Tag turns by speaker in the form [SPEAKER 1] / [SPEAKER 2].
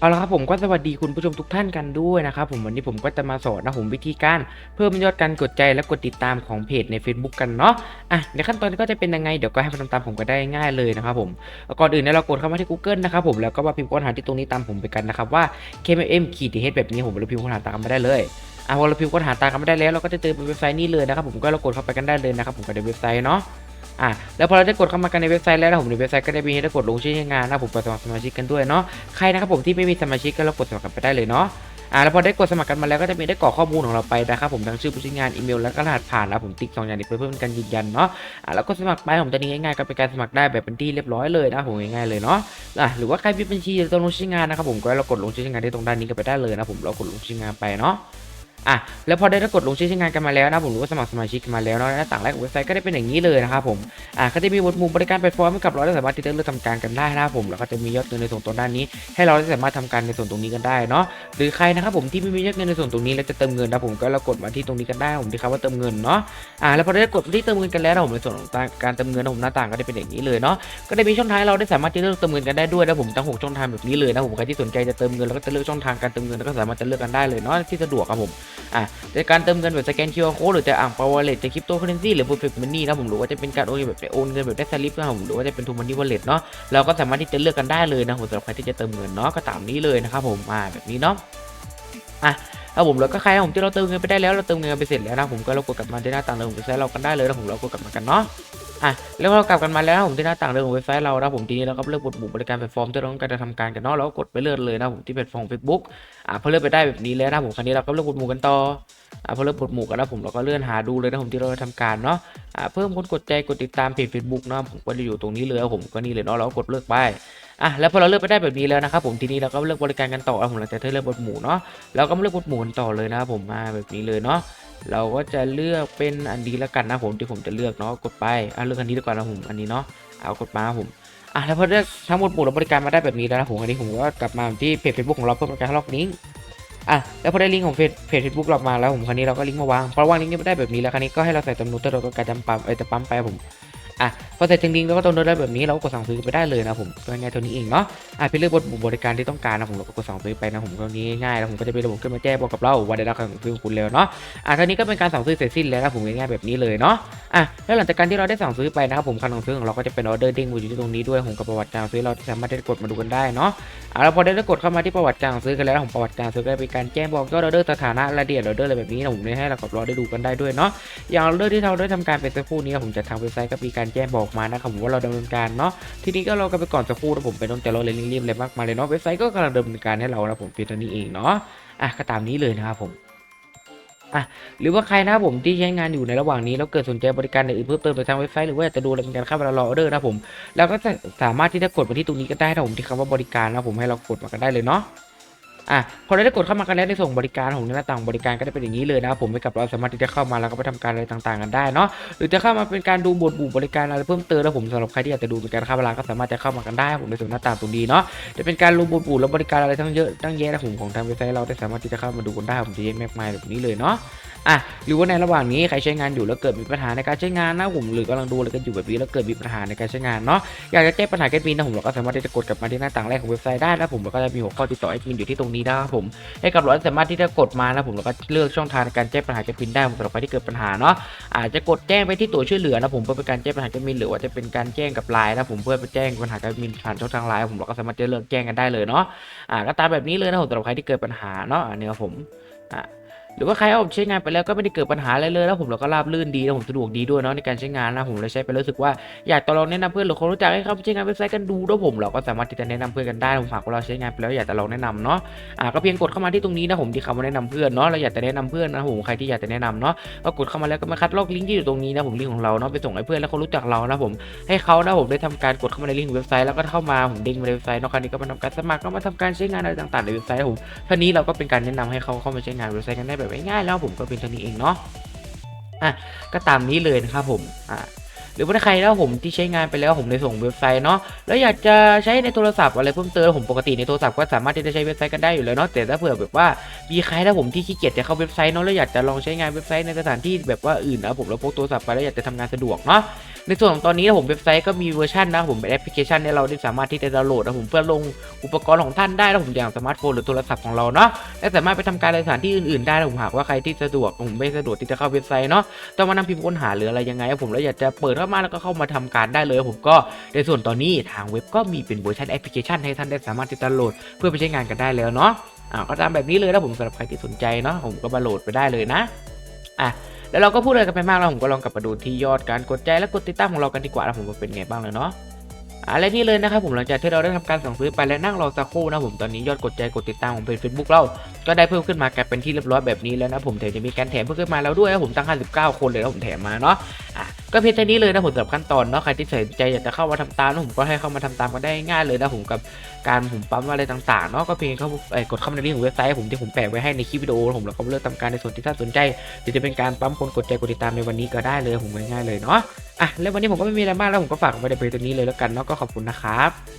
[SPEAKER 1] เอาละครับผมก็สวัสดีคุณผู้ชมทุกท่านกันด้วยนะครับผมวันนี้ผมก็จะมาสอนนะผมวิธีการเพิ่มยอดการกดใจและกดติดตามของเพจใน Facebook กันเนาะอะในขั้นตอนก็จะเป็นยังไงเดี๋ยวก็ให้ทำตามผมก็ได้ง่ายเลยนะครับผมก่อนอื่นเนี่ยเรากดเข้ามาที่ Google นะครับผมแล้วก็มาพิมพ์ค้นหาที่ตรงนี้ตามผมไปกันนะครับว่า KMM ขีด h แบบนี้ผมเราพิมพ์ค้นหาตามกันไม่ได้เลยอะพอเราพิมพ์ค้นหาตามกันไม่ได้แล้วเราก็จะเจอเป็นเว็บไซต์นี้เลยนะครับผมก็เรากดเข้าไปกันได้เลยนะครับผมก็ในเว็บไซต์เนาะ อะแล้วพอเราได้กดเข้ามากันในเว็บไซต์แล้วนะผมในเว็บไซต์ก็ได้มีให้ได้กดลงชื่อใช้งานนะผมเปิดสมัครสมาชิกกันด้วยเนาะใครนะครับผมที่ไม่มีสมาชิกก็เรากดสมัครกันไปได้เลยเนาะอะแล้วพอได้กดสมัครกันมาแล้วก็จะมีได้กรอกข้อมูลของเราไปนะครับผมทั้งชื่อผู้ใช้งานอีเมลแล้วก็รหัสผ่านนะผมติ๊กสองอย่างนี้เพื่อเพิ่มการยืนยันเนาะอะแล้วก็สมัครไปผมจะนี้ง่ายๆก็เป็นการสมัครได้แบบเป็นที่เรียบร้อยเลยนะผมง่ายๆเลยเนาะอะหรือว่าใครมีบัญชีจะต้องลงชื่องานนะครับผมก็เรากดลงชื่องานที่ตรงด้านนี้ก็ไปได้เลยนะผมเรากดลงชื่องานไปเนาะ อะแล้วพอได้กดลงชื่อใช้งานกันมาแล้วนะผมรู้ว่าสมัครสมาชิกกันมาแล้วเนาะหน้าต่างแรกของเว็บไซต์ก็ได้เป็นอย่างนี้เลยนะครับผมอะก็จะมีบทมุมบริการแพลตฟอร์มให้กับเราได้สามารถที่จะเลือกทำการกันได้นะครับผมแล้วก็จะมียอดเงินในส่วนตรงด้านนี้ ให้เราได้สามารถทำการในส่วนตรงนี้กันได้เนาะหรือใครนะครับผมที่ไม่มียอดเงินในส่วนตรงนี้แล้วจะเติมเงินนะผมก็เรากดมาที่ตรงนี้กันได้ผมที่คำว่าเติมเงินเนาะอะแล้วพอได้กดที่เติมเงินกันแล้วนะผมในส่วนของการเติมเงินนะผมหน้าต่างก็ได้เป็นอย่างนี้เลยเนาะก็ได้มีช่องทางให้เราได้สามารถที่จะเลือกเติมเงินกันได้ด้วยนะผมทั้งหกช่องทางแบบนี้เลยนะผมใครที่สนใจจะเติมเงินแล้วก็จะเลือกช่องทางการเติมเงินแล้วก็สามารถจะเลือกกันได้เลยเนาะที่สะดวกครับผม อะแต่การเติมเงินแบบสแกน QR code หรือจะอ่างปาวอลเลตจะคริปโตเคอเรนซีหรือ perfect money นะผมหรือว่าจะเป็นการโอนเงินแบบโอนเงินแบบได้สลิปนะผมหรือว่าจะเป็นทูมันนี่วอลเล็ตเนาะเราก็สามารถที่จะเลือกกันได้เลยนะผมสำหรับใครที่จะเติมเงินเนาะก็ตามนี้เลยนะครับผมอ่าแบบนี้เนาะอะ แล้วผมแล้วก็ใครผมที่เราเติมเงินไปได้แล้วเราเติมเงินไปเสร็จแล้วนะผมก็เรากดกลับมาที่หน้าต่างเดิมเว็บไซต์เรากันได้เลยนะผมเรากดกลับมากันเนาะอะแล้วเรากลับกันมาแล้วผมที่หน้าต่างเดิมของเว็บไซต์เรานะผมทีนี้เราก็เลือกบทบุบริการแพลตฟอร์มที่เราต้องการจะทำการกันเนาะเราก็กดไปเลือกเลยนะผมที่แพลตฟอร์ม Facebook อะพอเลือกไปได้แบบนี้แล้วนะผมคราวนี้เราก็เลือกบทหมู่กันต่ออ่าพอเริ่มปลดหมู่กันแล้วผมเราก็เลื่อนหาดูเลยนะผมที่เราจะทำการเนาะอ่าเพิ่มคนกดใจกดติดตามเพจ Facebook เนาะผมก็จะอยู่ตรงนี้เลยผมก็นี่เลยเนาะเราก็กดเลือกไป อะแล้วพอเราเลือกไปได้แบบนี้แล้วนะครับผมทีนี้เราก็เลือกบริการกันต่อแล้วผมหลังจากที่เลือกบทหมู่เนาะเราก็มาเลือกบทหมู่กันต่อเลยนะครับผมมาแบบนี้เลยเนาะเราก็จะเลือกเป็นอันนี้แล้วกันนะผมที่ผมจะเลือกเนาะกดไปอะเลือกอันนี้ดีกว่านะผมอันนี้เนาะเอากดมาผมอะแล้วพอเลือกทั้งหมดหมู่และบริการมาได้แบบนี้แล้วนะผมอันนี้ผมก็กลับมาที่เพจ Facebook ของเราเพื่อเป็นการล็อกลิงก์อะแล้วพอได้ลิงก์ของเพจเพจเฟซบุ๊กเรามาแล้วผมคราวนี้เราก็ลิงก์มาวางพอวางลิงก์นี้ได้แบบนี้แล้วคราวนี้ก็ให้เราใส่จำนวนที่เราต้องการจะปั๊มเอจะปั๊มไปผม อะพอใส่ถึงลิงๆแล้วก็ตัวโน้ตได้แบบนี้เราก็กดสั่งซื้อไปได้เลยนะผมก็ง่ายๆเท่านี้เองเนาะอะไปเลือกบริการที่ต้องการนะผมเราก็กดสั่งซื้อไปนะผมก็นี้ง่ายแล้วผมก็จะเป็นระบบขึ้นมาแจ้งบอกกับเราว่าได้รับการสั่งซื้อของคุณแล้วเนาะอะเท่านี้ก็เป็นการสั่งซื้อเสร็จสิ้นแล้วนะผมง่ายๆแบบนี้เลยเนาะ อะแล้วหลังจากการที่เราได้สั่งซื้อไปนะครับผมการสั่งซื้อของเราก็จะเป็นออเดอร์เด้งอยู่ที่ตรงนี้ด้วยผมกับประวัติการซื้อเราสามารถได้กดมาดูกันได้เนาะอะแล้วพอได้กดเข้ามาที่ประวัติการซื้อกันแล้วของประวัติการซื้อก็จะเป็นการแจ้งบอกยอดออเดอร์สถานะรายละเอียดออเดอร์อะไรแบบนี้นะผมได้ให้เรากับเราได้ดูกันได้ด้วยเนาะอย่างออเดอร์ที่เราได้ทำการเป็นสักครู่นี้ผมจะทางเว็บไซต์ก็มีการแจ้งบอกมานะครับผมว่าเราดำเนินการเนาะทีนี้ก็เราก็ไปก่อนสักครู่นะผมไปต้องแต่เราเลยรีบๆเลยมากมายเลยเนาะเว็บไซต์ก็กำลังดำเนินการให้เรานะผมเพียงเท่านี้เองเนาะอะก็ตามนี้เลยนะครับผม อะหรือว่าใครนะครับผมที่ใช้งานอยู่ในระหว่างนี้แล้วเกิดสนใจบริการอื่นเพิ่มเติมไปทางเว็บไซต์หรือว่าอยากจะดูรายการค่าเวลารออเดอร์นะผมเราก็จะสามารถที่จะกดไปที่ตรงนี้ก็ได้นะผมที่คำว่าบริการนะผมให้เรากดมาก็ได้เลยเนาะ อะพอเราได้กดเข้ามากันแล้วในส่งบริการของหน้าต่างบริการก็จะเป็นอย่างนี้เลยนะครับผมให้กับเราสามารถที่จะเข้ามาแล้วก็ไปทำการอะไรต่างๆ กันได้เนาะหรือจะเข้ามาเป็นการดูบทบูบริการอะไรเพิ่มเติมแล้วผมสำหรับใครที่อยากจะดูบริการค่าเวลาก็สามารถจะเข้ามากันได้ผมในส่วนหน้าต่างตรงนี้เนาะจะเป็นการรูบทบูและบริการอะไรทั้งเยอะตั้งแยะนะผมของทางเว็บไซต์เราได้สามารถที่จะเข้ามาดูกันได้ผมจะแยกมากมายแบบนี้เลยเนาะอะหรือว่าในระหว่างนี้ใครใช้งานอยู่แล้วเกิดมีปัญหาในการใช้งานนะผมหรือกำลังดูอะไรกันอยู่แบบนี้แล้วเกิดมีปัญหาในการใช้งานเนาะอยากจะแก้ปัญหาแก้ปีนะผมเราก็สามารถที่จะกดกลับมาที่หน้าต่างแรกของเว็บไซต์ได้นะผมแล้วก็จะมีหัวข้อติดต่อแอดมินอยู่ที่ตรงนี้นะครับผมให้กับเราสามารถที่จะกดมานะผมแล้วก็เลือกช่องทางการแจ้งปัญหาแก้ปีได้ผมสำหรับใครที่เกิดปัญหาเนาะอาจจะกดแจ้งไปที่ตัวช่วยเหลือนะผมเพื่อเป็นการแจ้งปัญหาแก้ปีหรือว่าจะเป็นการแจ้งกับไลน์นะผมเพื่อไปแจ้งปัญหาแก้ปีผ่านช่องทางไลน์ผมเราก็สามารถจะเลือกแจ้งกันได้เลยเนาะอ่าก็ตามแบบนี้เลยนะผมสำหรับใครที่เกิดปัญหาเนาะเนี่ยผมอ่า หรือว่าใครเอาผมใช้งานไปแล้วก็ไม่ได้เกิดปัญหาอะไรเลยแล้วผมเราก็ราบรื่นดีแล้วผมสะดวกดีด้วยเนาะในการใช้งานนะผมเลยใช้ไปแล้วรู้สึกว่าอยากจะลองแนะนำเพื่อนหรือคนรู้จักให้เขาไปใช้งานเว็บไซต์กันดูด้วยผมเราก็สามารถที่จะแนะนำเพื่อนกันได้ผมฝากว่าเราใช้งานไปแล้วอยากจะลองแนะนำเนาะอ่าก็เพียงกดเข้ามาที่ตรงนี้นะผมที่คำว่าแนะนำเพื่อนเนาะเราอยากจะแนะนำเพื่อนนะผมใครที่อยากจะแนะนำเนาะก็กดเข้ามาแล้วก็มาคัดลอกลิงก์ที่อยู่ตรงนี้นะผมลิงก์ของเราเนาะไปส่งให้เพื่อนแล้วเขารู้จักเรานะผมให้เขานะผมได้ทำการกดเข้ามาในลิงก์เว็บไซต์แล้วก็เข้ามาผมเด้งมาในเว็บไซต์เนาะคราวนี้ก็มาทำการสมัครก็มาทำการใช้งานอะไรต่างๆในเว็บไซต์ผมท่านี้เราก็เป็นการแนะนำให้เขาเข้ามาใช้งานเว็บไซต์กันได้แบบไว้ง่ายแล้วผมก็เป็นเท่านี้เองเนาะอะก็ตามนี้เลยนะครับผมอะ หรือว่าถ้าใครแล้วผมที่ใช้งานไปแล้วผมได้ส่งเว็บไซต์เนาะแล้วอยากจะใช้ในโทรศัพท์อะไรเพิ่มเติมผมปกติในโทรศัพท์ก็สามารถที่จะใช้เว็บไซต์กันได้อยู่แล้วเนาะแต่ถ้าเผื่อแบบว่ามีใครแล้วผมที่ขี้เกียจจะเข้าเว็บไซต์เนาะแล้วอยากจะลองใช้งานเว็บไซต์ในสถานที่แบบว่าอื่นนะผมแล้วพกโทรศัพท์ไปแล้วอยากจะทำงานสะดวกเนาะในส่วนของตอนนี้นะผมเว็บไซต์ก็มีเวอร์ชันนะผมเป็นแอปพลิเคชันที่เราได้สามารถที่จะดาวน์โหลดนะผมเพื่อลงอุปกรณ์ของท่านได้นะผมอย่างสมาร์ทโฟนหรือโทรศัพท์ของเราเนาะและสามารถไปทำการในสถานที่อื่นๆได้นะผมหากว่าใครที่สะดวกผมไม่สะดวกที่จะเข้าเว็บไซต์เนาะต้องมานั่งพิมพ์ค้นหาหรืออะไรยังไงผมแล้วอยากจะเปิดเข้ามาแล้วก็เข้ามาทำการได้เลยผมก็ในส่วนตอนนี้ทางเว็บก็มีเป็นเวอร์ชันแอปพลิเคชันให้ท่านได้สามารถที่จะโหลด เพื่อไปใช้งานกันได้แล้วเนาะอ่าก็ตามแบบนี้เลยนะผมสำหรับใครที่สนใจเนาะผมก็มาโหลดไปได้เลยนะอะแล้วเราก็พูดอะไรกันไปมากแล้วผมก็ลองกลับมาดูที่ยอดการกดใจและกดติดตามของเรากันดีกว่าแล้วผมว่าเป็นไงบ้างเลยเนาะอะและนี่เลยนะครับผมหลังจากที่เราได้ทำการสั่งซื้อไปและนั่งรอสักครู่นะผมตอนนี้ยอดกดใจกดติดตามของเพจ Facebook เรา ก็ได้เพิ่มขึ้นมากลายเป็นที่เรียบร้อยแบบนี้แล้วนะผมแถมจะมีการแถมเพิ่มขึ้นมาแล้วด้วยนะผมตั้ง 59 คนเลยนะผมแถมมาเนาะ ก็เพียงแค่นี้เลยนะผมสำหรับขั้นตอนเนาะใครที่สนใจอยากจะเข้ามาทำตามนะผมก็ให้เข้ามาทำตามกันได้ง่ายเลยนะผมกับการผมปั๊มอะไรต่างๆเนาะก็เพียงเข้าเอ่อกดเข้ามาในลิงก์ของเว็บไซต์ผมที่ผมแปะไว้ให้ในคลิปวิดีโอผมแล้วก็เลือกทำการในส่วนที่ท่านสนใจหรือจะเป็นการปั๊มคนกดใจกดติดตามในวันนี้ก็ได้เลยผมง่ายๆเลยเนาะอะแล้ววันนี้ผมก็ไม่มีอะไรมากแล้วผมก็ฝากไว้ในเพจตัวนี้เลยแล้วกันเนาะก็ขอบคุณนะครับ